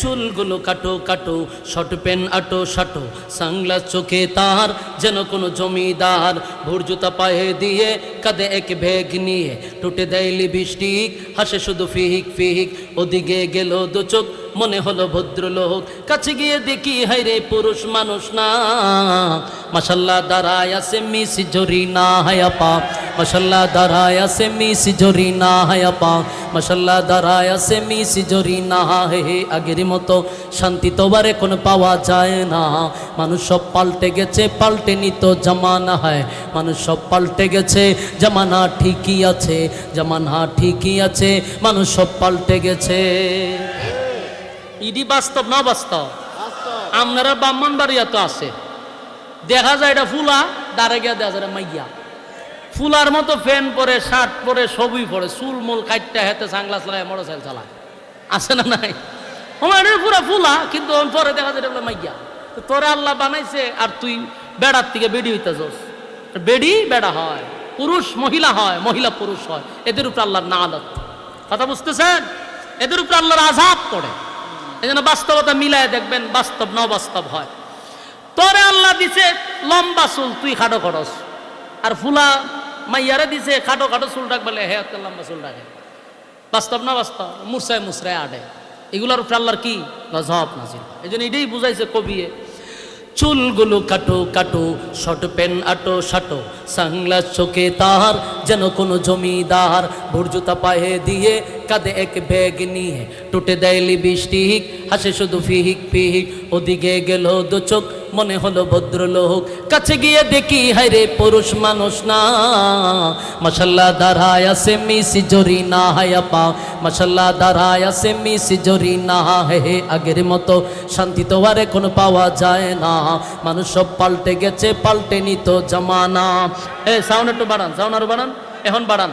চুলগুলো কাটো কাটো, শর্ট পেন আটো সাটো সাংলাস চোখে তার যেন কোনো জমিদার, ভোর জুতা পায়ে দিয়ে কাঁধে এক ভেগ নিয়ে টুটে দেয় লিপস্টিক, হাসে শুধু ফিহিক ফিহিক, ওদিকে গেল দু চোখ, মনে হলো ভদ্রলোক, কাছে গিয়ে দেখি হাইরে পুরুষ মানুষ না মাসাল্লাহ দাঁড়ায় আছে মিস জরি না হায়াপা মাসাল্লাহ দাঁড়ায় আছে, মিস জরি না হায়াপা মাসাল্লাহ দাঁড়ায় আছে, মিস জরি না হে। আগের মতো শান্তি তোবার এখন পাওয়া যায় না। মানুষ সব পাল্টে গেছে, পাল্টে নিত জামানা হয়। মানুষ সব পাল্টে গেছে, জামানা ঠিকই আছে, জামানা ঠিকই আছে, মানুষ সব পাল্টে গেছে। ইডি বাস্তব, না বাস্তব? আপনারা ব্রাহ্মণ বাড়িয়া তো আছে। দেখা যায় এটা ফুলা, দাঁড়ে গিয়া দেখা যায় মাইয়া। ফুলার মতো ফ্যান পরে, শার্ট পরে সবই পরে, চুল মুল কাটটা হেতে সাংলাস লাগায় মোটর সাইকেল চালায়। আছে না নাই? আমার পুরা ফুলা, কিন্তু পরে দেখা যায় মাইয়া তোরে আল্লাহ বানাইছে, আর তুই বেড়ার থেকে বেডি হইতে যাস বেডি বেড়া হয়, পুরুষ মহিলা হয়, মহিলা পুরুষ হয়, এদের উপর আল্লাহর না আদত কথা বুঝতেছেন? এদের উপর আল্লাহর আজাব পড়ে। এই জন্য বাস্তবতা মিলায় দেখবেন, বাস্তব ন বাস্তব হয়। তোরে আল্লাহ দিছে লম্বা চুল, তুই খাটো খরচ। আর ফুলা মাইয়ারে দিছে, খাটো খাটো চুল রাখ বলে, হে একটা লম্বা চুল রাখে বাস্তব না বাস্তব? মুসরায় মুসরায় আডে এগুলোর উপর আল্লাহর কি? গজব নাজিল। এই জন্য এটাই বুঝাইছে কবিয়ে। চুলগুলো কাটো কাটো, শর্ট পেন আটো, শাটো। সাংলাস চোখে তার যেন কোনো জমিদার। ভুরজুতা পায়ে দিয়ে কাঁধে এক ব্যাগ নিয়ে টুটে দেয় লিপস্টিক। হাসে শুধু ফিহিক ফিহিক, ওদিকে গেল দু চোখ। মনে হলো ভদ্রলোক। কাছে গিয়ে দেখি, হায়রে, পুরুষ মানুষ না। মশাল্লা দাঁড়ায় আছে মিস জরি না হায়াপা মশাল্লা দাঁড়ায় আছে মিস জরি না হে, আগের মতো। শান্তি তো আর এখন পাওয়া যায় না। মানুষ সব পাল্টে গেছে, পাল্টে নিত জামানা। এ, সাউন্ড একটু বাড়ান, সাউন্ড আরও বাড়ান। এখন বাড়ান।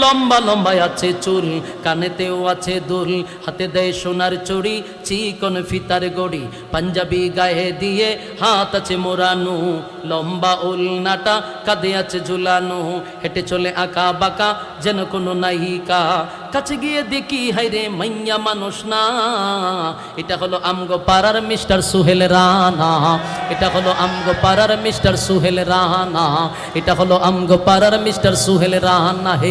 লম্বা লম্বা আছে চুল, কানেতেও আছে দুল। হাতে দেয় সোনার চুড়ি, চিকন ফিতার গড়ি। পাঞ্জাবি গায়ে দিয়ে হাত আছে মোরানু লম্বা উলনাটা কাঁধে আছে ঝুলানো। হেঁটে চলে আঁকা বাঁকা যেন কোনো নায়িকা। কাছে গিয়ে দেখি হাইরে মাইয়া মানুষ না। এটা হলো আমগো পাড়ার মিস্টার সুহেল রানা। এটা হলো আমগো পাড়ার মিস্টার সুহেল রানা। এটা হলো আমগো পাড়ার মিস্টার সুহেল রানা। হে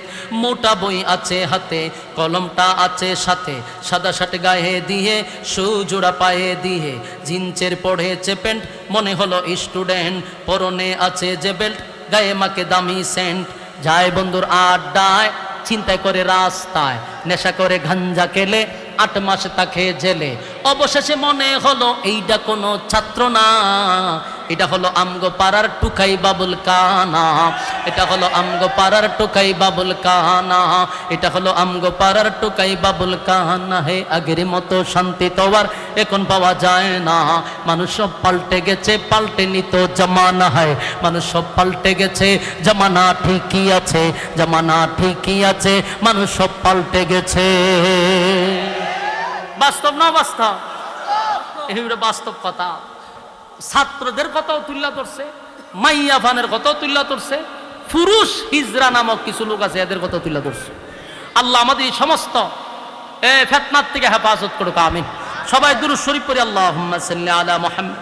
মোটা বই আছে হাতে, কলমটা আছে সাথে। সাদা শার্ট গায়ে দিয়ে, সুজোড়া পায়ে দিয়ে। জিন্সের পড়েছে প্যান্ট, মনে হলো স্টুডেন্ট। পরনে আছে যে বেল্ট, গায়ে মাকে দামি সেন্ট। যায় বন্ধুর আড্ডায়, চিন্তায় করে রাস্তায়। নেশা করে গাঞ্জা কেলে আট মাস তাকে জেলে। অবশেষে মনে হলো এইটা কোনো ছাত্র না। এটা হলো আমগো পাড়ার টুকাই বাবুল কানা। এটা হলো আমগো পাড়ার টুকাই বাবুল কানা। এটা হলো আমগো পাড়ার টুকাই বাবুল কানা। হে আগের মতো শান্তি তো আর এখন পাওয়া যায় না। মানুষ সব পাল্টে গেছে, পাল্টে নিত জামানা। হয় মানুষ সব পাল্টে গেছে, জামানা ঠিকই আছে, জামানা ঠিকই আছে, মানুষ সব পাল্টে গেছে। বাস্তব না বাস্তব বাস্তব কথা। ছাত্রদের কথাও তুল্লা ধরছে মাইয়া ফানের কথাও তুল্লা ধরছে, পুরুষ হিজরা নামক কিছু লোক আছে, এদের কথা তুল্লা ধরছে। আল্লাহ আমাদের এই সমস্ত ফেতনার থেকে হেফাজত করুক আমি সবাই দুরু শরীফ পড়ি আল্লাহ আলা মোহাম্মদ।